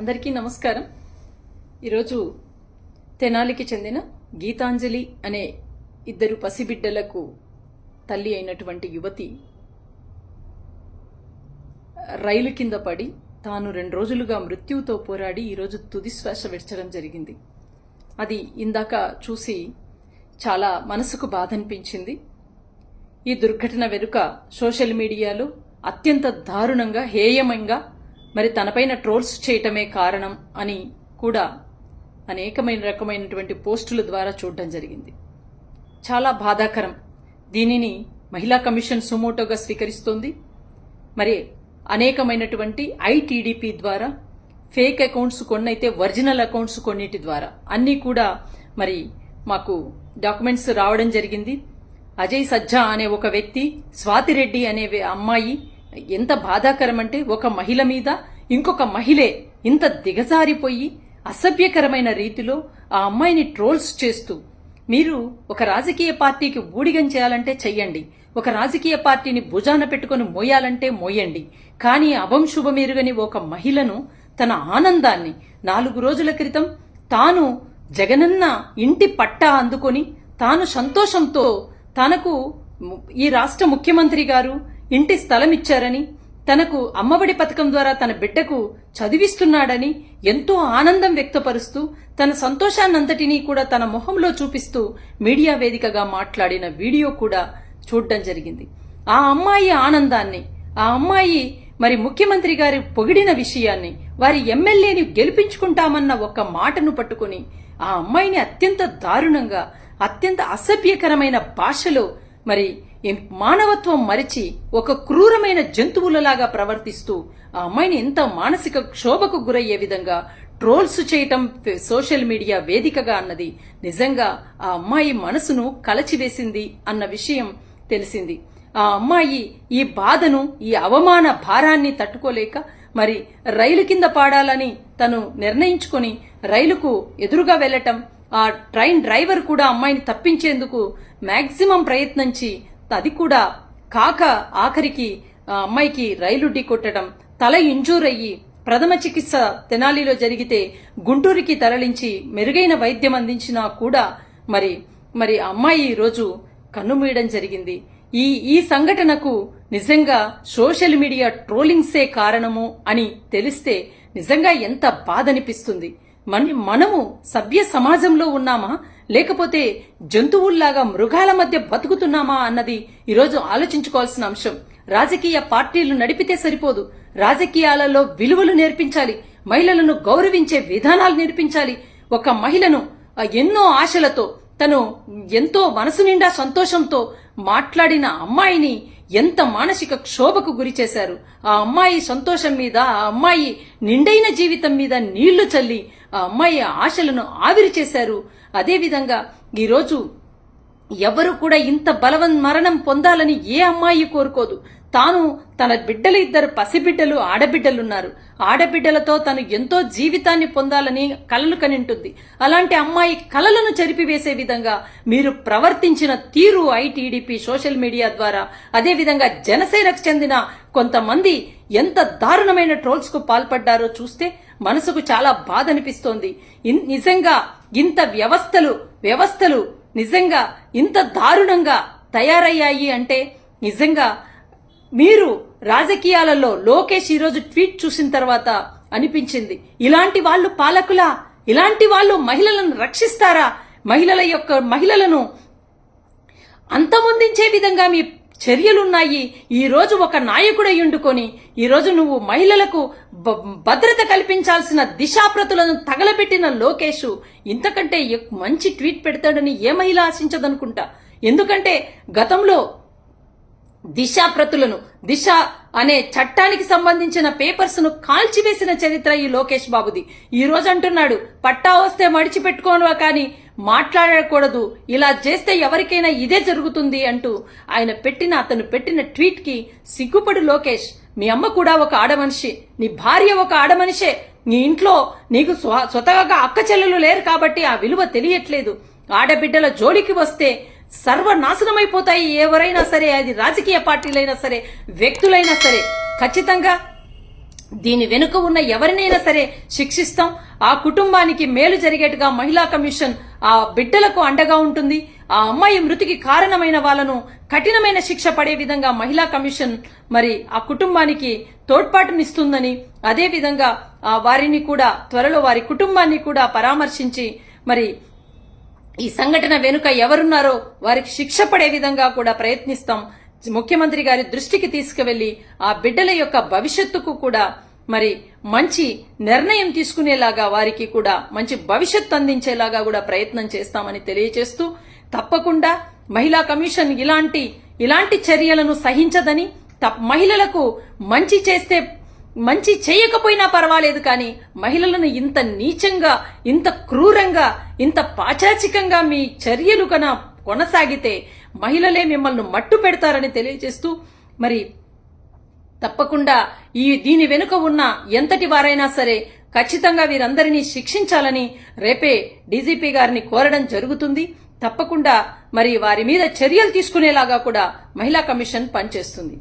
అందరికీ నమస్కారం. ఈరోజు తెనాలికి చెందిన గీతాంజలి అనే ఇద్దరు పసిబిడ్డలకు తల్లి అయినటువంటి యువతి రైలు కింద పడి తాను రెండు రోజులుగా మృత్యువుతో పోరాడి ఈరోజు తుది శ్వాస విడచడం జరిగింది. అది ఇందాక చూసి చాలా మనసుకు బాధ అనిపించింది ఈ దుర్ఘటన వెనుక సోషల్ మీడియాలో అత్యంత దారుణంగా హేయమంగా మరి తనపైన ట్రోల్స్ చేయటమే కారణం అని కూడా అనేకమైన రకమైనటువంటి పోస్టుల ద్వారా చూడడం జరిగింది. చాలా బాధాకరం. దీనిని మహిళా కమిషన్ సుమోటోగా స్వీకరిస్తోంది. మరి అనేకమైనటువంటి ఐటీడీపీ ద్వారా ఫేక్ అకౌంట్స్ కొన్నైతే ఒరిజినల్ అకౌంట్స్ కొన్నిటి ద్వారా అన్నీ కూడా మరి మాకు డాక్యుమెంట్స్ రావడం జరిగింది. అజయ్ సజ్జా అనే ఒక వ్యక్తి స్వాతిరెడ్డి అనే అమ్మాయి ఎంత బాధాకరం అంటే ఒక మహిళ మీద ఇంకొక మహిళే ఇంత దిగజారిపోయి అసభ్యకరమైన రీతిలో ఆ అమ్మాయిని ట్రోల్స్ చేస్తూ మీరు ఒక రాజకీయ పార్టీకి ఊడిగం చేయాలంటే చెయ్యండి ఒక రాజకీయ పార్టీని భుజాన పెట్టుకుని మోయాలంటే మోయండి కానీ అభంశుభమేరుగని ఒక మహిళను తన ఆనందాన్ని నాలుగు రోజుల క్రితం తాను జగనన్న ఇంటి పట్టా అందుకొని తాను సంతోషంతో తనకు ఈ రాష్ట్ర ముఖ్యమంత్రి గారు ఇంటి స్థలం ఇచ్చారని తనకు అమ్మఒడి పథకం ద్వారా తన బిడ్డకు చదివిస్తున్నాడని ఎంతో ఆనందం వ్యక్తపరుస్తూ తన సంతోషాన్నంతటినీ కూడా తన మొహంలో చూపిస్తూ మీడియా వేదికగా మాట్లాడిన వీడియో కూడా చూడడం జరిగింది. ఆ అమ్మాయి ఆనందాన్ని ఆ అమ్మాయి మరి ముఖ్యమంత్రి గారి పొగిడిన విషయాన్ని వారి ఎమ్మెల్యేని గెలిపించుకుంటామన్న ఒక మాటను పట్టుకుని ఆ అమ్మాయిని అత్యంత దారుణంగా అత్యంత అసభ్యకరమైన భాషలో మరి మానవత్వం మరిచి ఒక క్రూరమైన జంతువులలాగా ప్రవర్తిస్తూ ఆ అమ్మాయిని ఎంత మానసిక క్షోభకు గురయ్యే విధంగా ట్రోల్స్ చేయటం సోషల్ మీడియా వేదికగా అన్నది నిజంగా ఆ అమ్మాయి మనసును కలచివేసింది అన్న విషయం తెలిసింది. ఆ అమ్మాయి ఈ బాధను ఈ అవమాన భారాన్ని తట్టుకోలేక మరి రైలు కింద పాడాలని తను నిర్ణయించుకొని రైలుకు ఎదురుగా వెళ్ళటం ఆ ట్రైన్ డ్రైవర్ కూడా అమ్మాయిని తప్పించేందుకు మాక్సిమం ప్రయత్నించి అది కూడా కాక ఆఖరికి అమ్మాయికి రైలు ఢీకొట్టడం తల ఇంజూర్ అయ్యి ప్రథమ చికిత్స తెనాలిలో జరిగితే గుంటూరుకి తరలించి మెరుగైన వైద్యం అందించినా కూడా మరి మరి అమ్మాయి ఈరోజు కన్నుమూయడం జరిగింది. ఈ ఈ సంఘటనకు నిజంగా సోషల్ మీడియా ట్రోలింగ్సే కారణము అని తెలిస్తే నిజంగా ఎంత బాధనిపిస్తుంది. మన మనము సభ్య సమాజంలో ఉన్నామా? లేకపోతే జంతువుల్లాగా మృగాల మధ్య బతుకుతున్నామా అన్నది ఈరోజు ఆలోచించుకోవాల్సిన అంశం. రాజకీయ పార్టీలు నడిపితే సరిపోదు. రాజకీయాలలో విలువలు నేర్పించాలి. మహిళలను గౌరవించే విధానాలు నేర్పించాలి. ఒక మహిళను ఎన్నో ఆశలతో తను ఎంతో మనసు నిండా సంతోషంతో మాట్లాడిన అమ్మాయిని ఎంత మానసిక క్షోభకు గురి చేశారు. ఆ అమ్మాయి సంతోషం మీద ఆ అమ్మాయి నిండైన జీవితం మీద నీళ్ళు చల్లి ఆ అమ్మాయి ఆశలను ఆవిరి చేశారు అదేవిధంగా ఈరోజు ఎవరు కూడా ఇంత బలవన్ మరణం పొందాలని ఏ అమ్మాయి కోరుకోదు. తాను తన బిడ్డలు ఇద్దరు పసిబిడ్డలు ఆడబిడ్డలున్నారు. ఆడబిడ్డలతో తను ఎంతో జీవితాన్ని పొందాలని కలలు కనింటుంది. అలాంటి అమ్మాయి కలలను చెరిపివేసే విధంగా మీరు ప్రవర్తించిన తీరు ఐటీడీపీ సోషల్ మీడియా ద్వారా అదేవిధంగా జనసేనకు చెందిన కొంతమంది ఎంత దారుణమైన ట్రోల్స్కు పాల్పడ్డారో చూస్తే మనసుకు చాలా బాధ అనిపిస్తోంది నిజంగా ఇంత వ్యవస్థలు వ్యవస్థలు నిజంగా ఇంత దారుణంగా తయారయ్యాయి అంటే నిజంగా మీరు రాజకీయాలలో లోకేష్ ఈరోజు ట్వీట్ చూసిన తర్వాత అనిపించింది. ఇలాంటి వాళ్ళు పాలకులా? ఇలాంటి వాళ్ళు మహిళలను రక్షిస్తారా? మహిళల యొక్క మహిళలను అంతమొందించే విధంగా మీ చర్యలున్నాయి. ఈ రోజు ఒక నాయకుడై ఉండుకొని ఈ రోజు నువ్వు మహిళలకు భద్రత కల్పించాల్సిన దిశాప్రతులను తగలబెట్టిన లోకేష్ ఇంతకంటే మంచి ట్వీట్ పెడతాడని ఏ మహిళ ఆశించదనుకుంటా? ఎందుకంటే గతంలో దిశాప్రతులను దిశ అనే చట్టానికి సంబంధించిన పేపర్స్ను కాల్చివేసిన చరిత్ర ఈ లోకేష్ బాబుది. ఈ రోజు అంటున్నాడు పట్టా వస్తే మడిచిపెట్టుకోను కానీ మాట్లాడకూడదు. ఇలా చేస్తే ఎవరికైనా ఇదే జరుగుతుంది అంటూ ఆయన పెట్టిన అతను పెట్టిన ట్వీట్కి సిగ్గుపడు లోకేష్. మీ అమ్మ కూడా ఒక ఆడమనిషి. నీ భార్య ఒక ఆడమనిషే. నీ ఇంట్లో నీకు స్వ- స్వతహాగా అక్క చెల్లెలు లేరు కాబట్టి ఆ విలువ తెలియట్లేదు. ఆడబిడ్డల జోలికి వస్తే సర్వనాశనమైపోతాయి ఎవరైనా సరే. అది రాజకీయ పార్టీలైనా సరే వ్యక్తులైనా సరే. ఖచ్చితంగా దీని వెనుక ఉన్న ఎవరినైనా సరే శిక్షిస్తాం. ఆ కుటుంబానికి మేలు జరిగేట్టుగా మహిళా కమిషన్ ఆ బిడ్డలకు అండగా ఉంటుంది. ఆ అమ్మాయి మృతికి కారణమైన వాళ్ళను కఠినమైన శిక్ష పడే విధంగా మహిళా కమిషన్ మరి ఆ కుటుంబానికి తోడ్పాటునిస్తుందని అదే విధంగా ఆ వారిని కూడా త్వరలో వారి కుటుంబాన్ని కూడా పరామర్శించి మరి ఈ సంఘటన వెనుక ఎవరున్నారో వారికి శిక్ష పడే విధంగా కూడా ప్రయత్నిస్తాం. ముఖ్యమంత్రి గారి దృష్టికి తీసుకువెళ్ళి ఆ బిడ్డల యొక్క భవిష్యత్తుకు కూడా మరి మంచి నిర్ణయం తీసుకునేలాగా వారికి కూడా మంచి భవిష్యత్తు అందించేలాగా కూడా ప్రయత్నం చేస్తామని తెలియజేస్తూ తప్పకుండా మహిళా కమిషన్ ఇలాంటి ఇలాంటి చర్యలను సహించదని తప్- మహిళలకు మంచి చేస్తే మంచి చేయకపోయినా పర్వాలేదు కానీ మహిళలను ఇంత నీచంగా ఇంత క్రూరంగా ఇంత పాచాచికంగా మీ చర్యలు కన కొనసాగితే మహిళలే మిమ్మల్ని మట్టు పెడతారని తెలియజేస్తూ మరి తప్పకుండా ఈ దీని వెనుక ఉన్న ఎంతటి వారైనా సరే ఖచ్చితంగా వీరందరినీ శిక్షించాలని రేపే డీజీపీ గారిని కోరడం జరుగుతుంది. తప్పకుండా మరి వారి మీద చర్యలు తీసుకునేలాగా కూడా మహిళా కమిషన్ పనిచేస్తుంది.